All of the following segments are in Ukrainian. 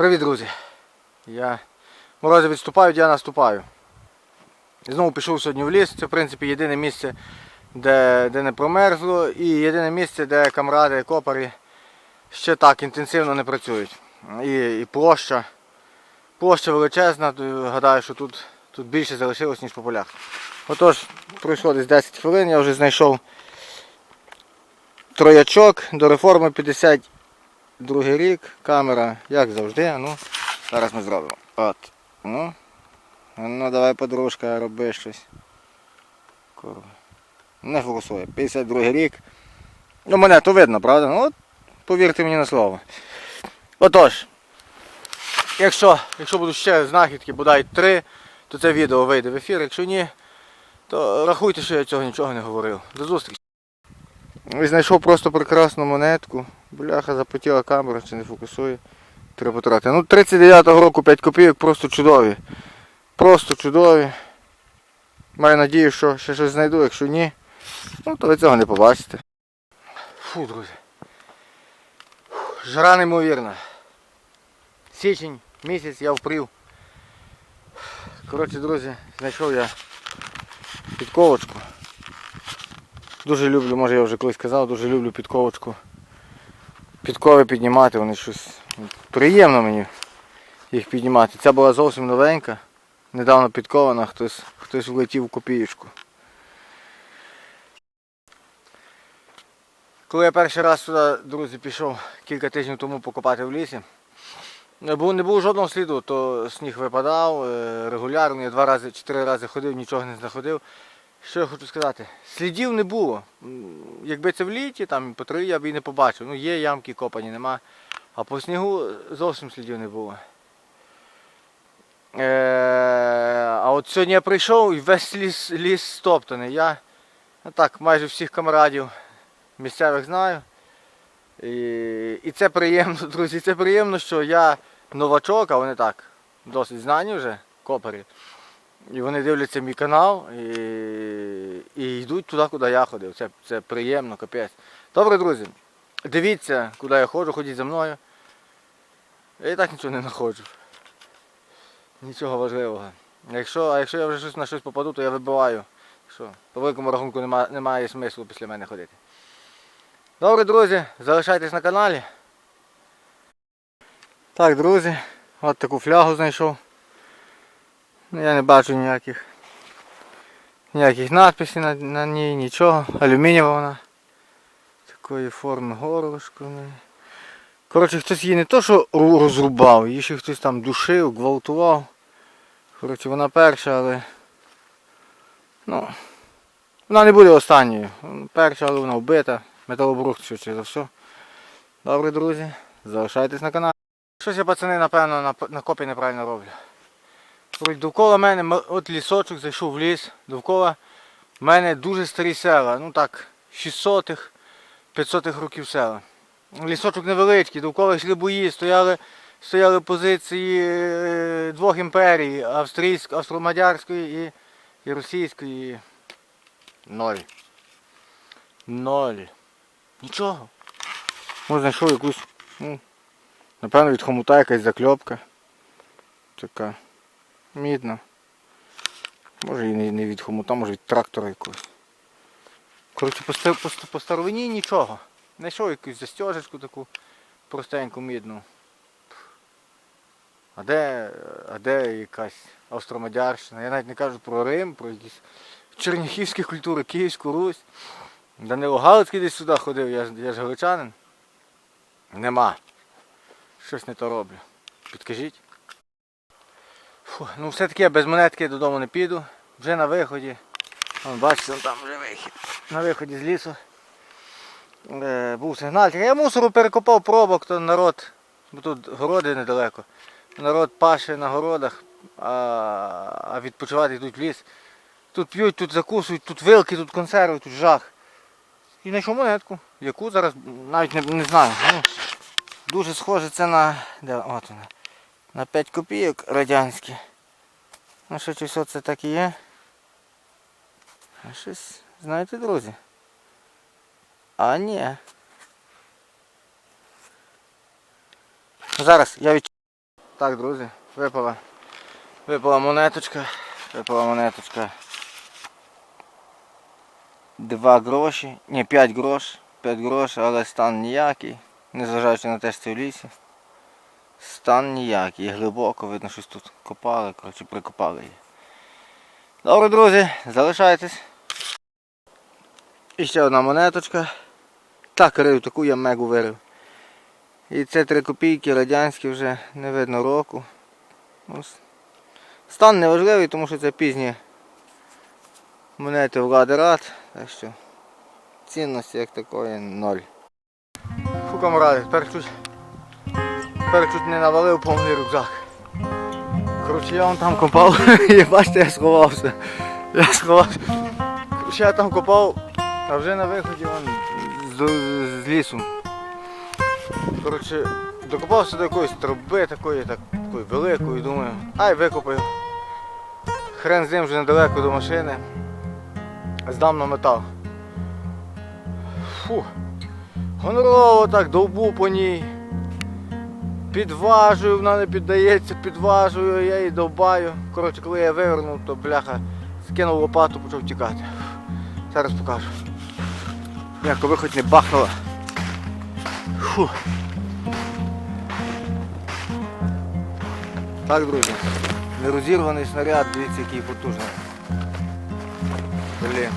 Привіт, друзі. Я морози відступають, я наступаю. Знову пішов сьогодні в ліс. Це, в принципі, єдине місце, де, де не промерзло, і єдине місце, де камради, копарі ще так інтенсивно не працюють. І, і площа. Площа величезна, гадаю, що тут, тут більше залишилось, ніж по полях. Отож, пройшло десь 10 хвилин, я вже знайшов троячок до реформи 52 рік. Камера, як завжди. Ну, зараз ми зробимо. От. Ну. Ну давай, подружка, роби щось. Не фокусує. 52 рік. Ну мене то видно, правда? Ну от повірте мені на слово. Отож. Якщо, якщо будуть ще знахідки, бодай три, то це відео вийде в ефір. Якщо ні, то рахуйте, що я цього нічого не говорив. До зустрічі. І знайшов просто прекрасну монетку. Бляха, запотіла камера чи не фокусує. Треба потратити. Ну 39-го року 5 копійок просто чудові. Просто чудові. Маю надію, що ще щось знайду, якщо ні, ну то ви цього не побачите. Фу, друзі. Жара неймовірна. Січень, місяць я впрів. Коротше, друзі, знайшов я підковочку. Дуже люблю, може я вже колись казав, дуже люблю підковочку. Підкови піднімати, вони щось приємно мені їх піднімати. Ця була зовсім новенька, недавно підкована, хтось, хтось влетів в копієчку. Коли я перший раз сюди, друзі, пішов кілька тижнів тому покопати в лісі, не було, не було жодного сліду, то сніг випадав е, регулярно, я два рази, чотири рази ходив, нічого не знаходив. Що я хочу сказати? Слідів не було. Якби це в літі, там по три я б і не побачив. Ну є ямки копані, нема. А по снігу зовсім слідів не було. Е, а от сьогодні я прийшов і весь ліс, ліс стоптаний. Я ну так, майже всіх камрадів місцевих знаю. І, і це приємно, друзі, це приємно, що я новачок, а вони так, досить знані вже, копери. І вони дивляться мій канал і, і йдуть туди, куди я ходив. Це, це приємно, капець. Добре, друзі, дивіться, куди я ходжу, ходіть за мною. Я і так нічого не знаходжу. Нічого важливого. Якщо, а якщо я вже щось на щось попаду, то я вибиваю. Що, по великому рахунку нема, немає смислу після мене ходити. Добре, друзі, залишайтесь на каналі. Так, друзі, от таку флягу знайшов. Ну, Я не бачу ніяких ніяких надписів на, на ній, нічого. Алюмінієва вона. Такої форми горлышко. Коротше, хтось її не то, що розрубав, її ще хтось там душив, гвалтував. Коротше, вона перша, але. Ну. Вона не буде останньою. Перша, але вона вбита. Металобрухт швидше за все. Добре, друзі, залишайтесь на каналі. Щось я пацани, напевно, на, на копі неправильно роблю. Довкола мене, от лісочок, зайшов в ліс, довкола мене дуже старі села, ну так, 600-х, 500-х років села. Лісочок невеличкий, довкола йшли бої, стояли, стояли позиції е, двох імперій, австрійської, австро-мадярської і, і російської. Ноль. Ноль. Нічого. Може знайшов якусь, ну, напевно, від хомута якась закльопка. Така. Мідна. Може і не, від хомута, може від трактора якогось. Коротше, по, по, по старовині нічого. Знайшов якусь застежечку таку простеньку мідну. А де, а де якась Австромадярщина? Я навіть не кажу про Рим, про якісь черніхівські культури, Київську Русь. Данило Галицький десь сюди ходив, я, я ж галичанин. Нема. Щось не то роблю. Підкажіть. Фу, ну все-таки я без монетки додому не піду. Вже на виході. Вон, бачите, там вже вихід. На виході з лісу. Е, був сигнальчик. Я мусору перекопав пробок, то народ, бо тут городи недалеко. Народ паше на городах, а, а відпочивати йдуть в ліс. Тут п'ють, тут закусують, тут вилки, тут консерви, тут жах. І знайшов монетку, яку зараз навіть не, не знаю. Ну, дуже схоже це на. Де, от вона. На 5 копійок радянські. Ну що чи все це так і є? А щось, знаєте, друзі? А ні. Зараз я від... Так, друзі, випала. Випала монеточка. Випала монеточка. Два гроші. Ні, 5 грош. 5 грош, але стан ніякий. Незважаючи на те, що в лісі. Стан ніякий. Глибоко, видно, щось тут копали, коротше, прикопали її. Добре, друзі, залишайтесь. І ще одна монеточка. Так, рив, таку я мегу вирив. І це 3 копійки, радянські вже, не видно року. Ну, Стан неважливий, тому що це пізні монети влади рад. Так що цінності як такої ноль. Фу, камради, тепер чуть, тепер чуть не навалив повний рюкзак. Коротше, я вон там копав, і бачите, я сховався. Я сховався. Коротше, я там копав, а вже на виході вон, з, з лісу. Коротше, докопався до якоїсь труби такої, так, такої великої, думаю, ай викопаю. Хрен з ним вже недалеко до машини. Здам на метал. Фу. Гонорово так довбу по ній. Підважую, вона не піддається, підважую, я її довбаю. Коротше, коли я вивернув, то бляха скинув лопату, почав тікати. Зараз покажу. Як коли хоч не бахнула. Фу. Так, друзі, нерозірваний снаряд, дивіться, який потужний. Блін.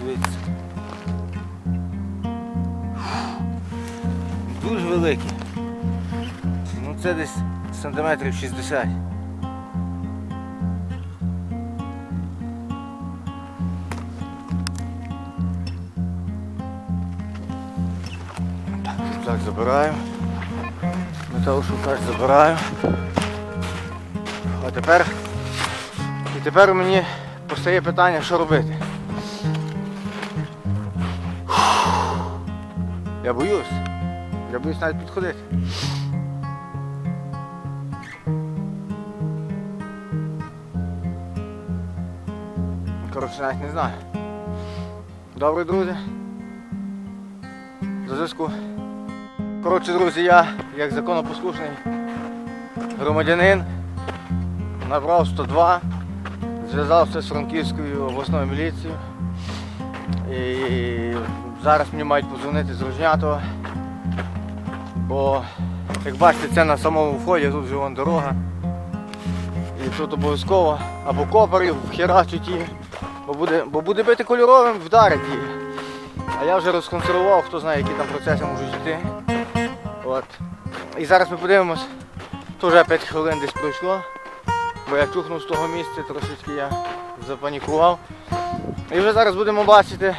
Дивіться. Дуже великий. Це десь сантиметрів 60. Так, забираю. Металошукач забираю. А тепер. І тепер мені постає питання, що робити. Я боюсь. Я боюсь навіть підходити. Коротше, навіть не знаю. Добре, друзі. До зв'язку. Коротше, друзі, я, як законопослушний громадянин, набрав 102, зв'язався з Франківською обласною міліцією. І зараз мені мають подзвонити з Рожнятова. Бо, як бачите, це на самому вході, тут вже вон дорога. І тут обов'язково або копарів вхерачуть її, бо буде, бо буде бити кольоровим, вдарить її. А я вже розконсервував, хто знає, які там процеси можуть йти. От. І зараз ми подивимось, вже 5 хвилин десь пройшло, бо я чухнув з того місця, трошечки я запанікував. І вже зараз будемо бачити,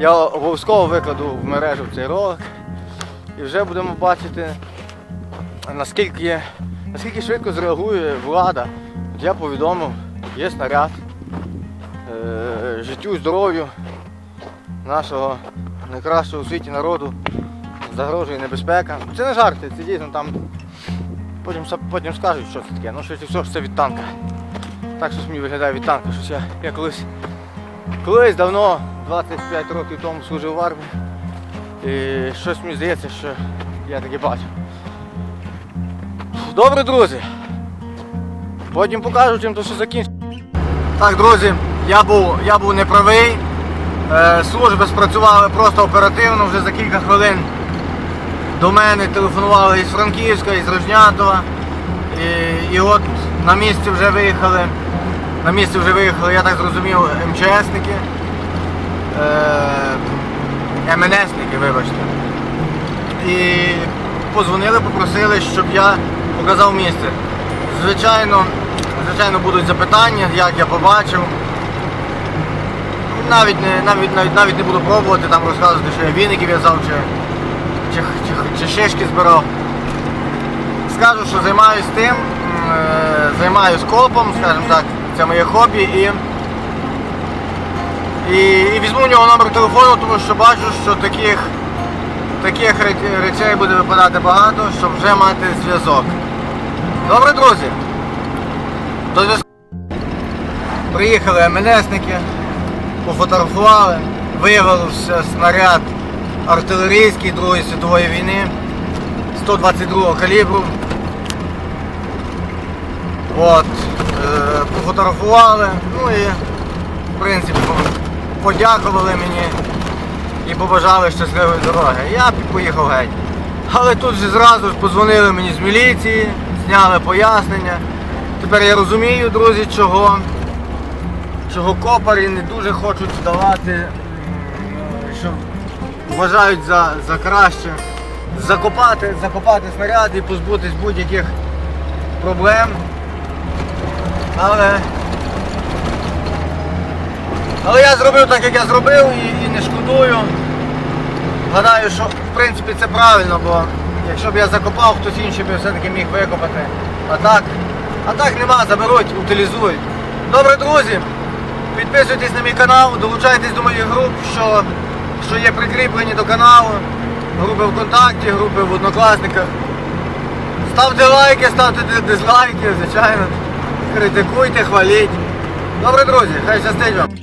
я обов'язково викладу в мережу цей ролик. І вже будемо бачити, наскільки, наскільки швидко зреагує влада. От я повідомив, є снаряд життю здоров'ю нашого найкращого у світі народу загрожує небезпека. Це не жарти, це дійсно там. Потім, потім скажуть, що це таке. Ну щось все, що це від танка. Так щось мені виглядає від танка. Щось я, я колись, колись давно, 25 років тому служив в армії. І щось мені здається, що я таке бачив. Добре, друзі. Потім покажу, чим то все закінчиться. Так, друзі, я був, я був неправий. Е, служби спрацювали просто оперативно, вже за кілька хвилин до мене телефонували із Франківська, із Рожнятова. І, і от на місці вже виїхали. На місці вже виїхали, я так зрозумів, МЧСники. Е, МНСники, вибачте. І позвонили, попросили, щоб я показав місце. Звичайно, звичайно, будуть запитання, як я побачив. Навіть не, навіть, навіть, навіть не буду пробувати там розказувати, що я віники в'язав чи, чи, чи, чи шишки збирав. Скажу, що займаюся тим, е, займаюся копом, скажімо так, це моє хобі і, і, і візьму у нього номер телефону, тому що бачу, що таких, таких речей буде випадати багато, щоб вже мати зв'язок. Добре, друзі? До зв'язку. Приїхали МНСники, пофотографували, виявився снаряд артилерійський Другої світової війни 122 калібру. От, е, пофотографували, ну і в принципі подякували мені і побажали щасливої дороги. Я поїхав геть. Але тут же зразу ж подзвонили мені з міліції, зняли пояснення. Тепер я розумію, друзі, чого, чого копарі не дуже хочуть здавати, що вважають за, за краще закопати, закопати снаряд і позбутись будь-яких проблем. Але, але я зробив так, як я зробив і, і не шкодую. Гадаю, що в принципі це правильно, бо якщо б я закопав, хтось інший би все-таки міг викопати. А так, а так нема, заберуть, утилізують. Добре, друзі, підписуйтесь на мій канал, долучайтесь до моїх груп, що, що є прикріплені до каналу. Групи ВКонтакті, групи в Однокласниках. Ставте лайки, ставте дизлайки, звичайно. Критикуйте, хваліть. Добре, друзі, хай щастить вам.